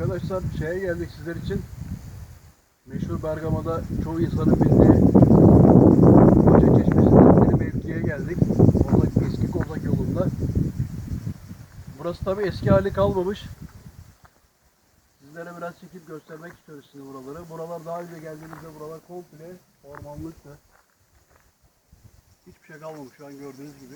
Arkadaşlar şeye geldik sizler için. Meşhur Bergama'da çoğu insanın bildiği Koca Çeşmesi'nden bir mevkiye geldik. Kozak, eski Kozak yolunda. Burası tabi eski hali kalmamış. Sizlere biraz çekip göstermek istiyoruz şimdi buraları. Buralar daha önce geldiğimizde buralar komple ormanlıktı. Hiçbir şey kalmamış şu an gördüğünüz gibi.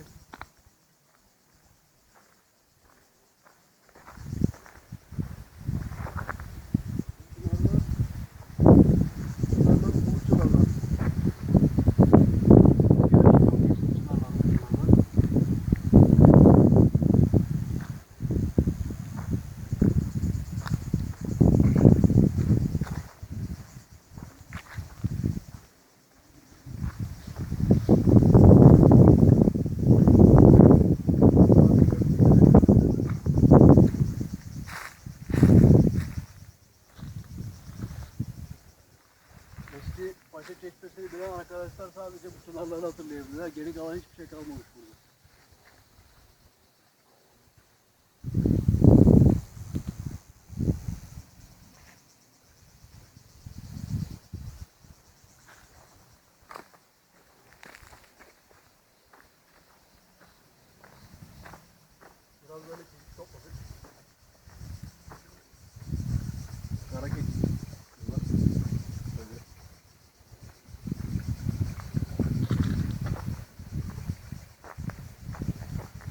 Eski Paşa Çeşmesi'ni bilen arkadaşlar sadece bu sularları hatırlayabilirler. Geri kalan hiçbir şey kalmamış burada.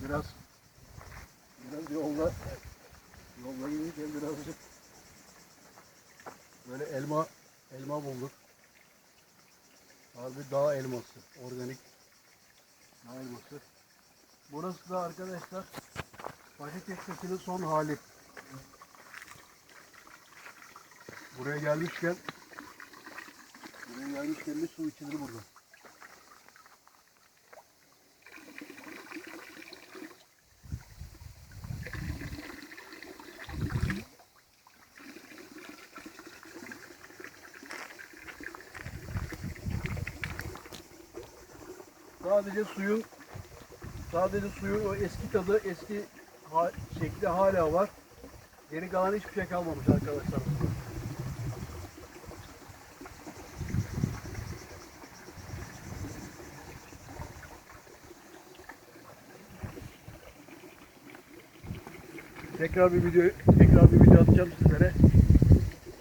Biraz biraz yolda yolda giderken birazcık böyle elma elma bulduk. Harbi dağ elması, organik dağ elması. Burası da arkadaşlar Paşa Çeşmesi'nin son hali. Buraya gelmişken buraya gelmişken bir su içilir burada. Sadece suyun sadece suyun o eski tadı, eski ha- şekli hala var. Geri kalan hiçbir şey kalmamış arkadaşlar. Tekrar bir video tekrar bir video atacağım sizlere.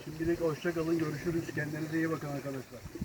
Şimdilik hoşça kalın. Görüşürüz. Kendinize iyi bakın arkadaşlar.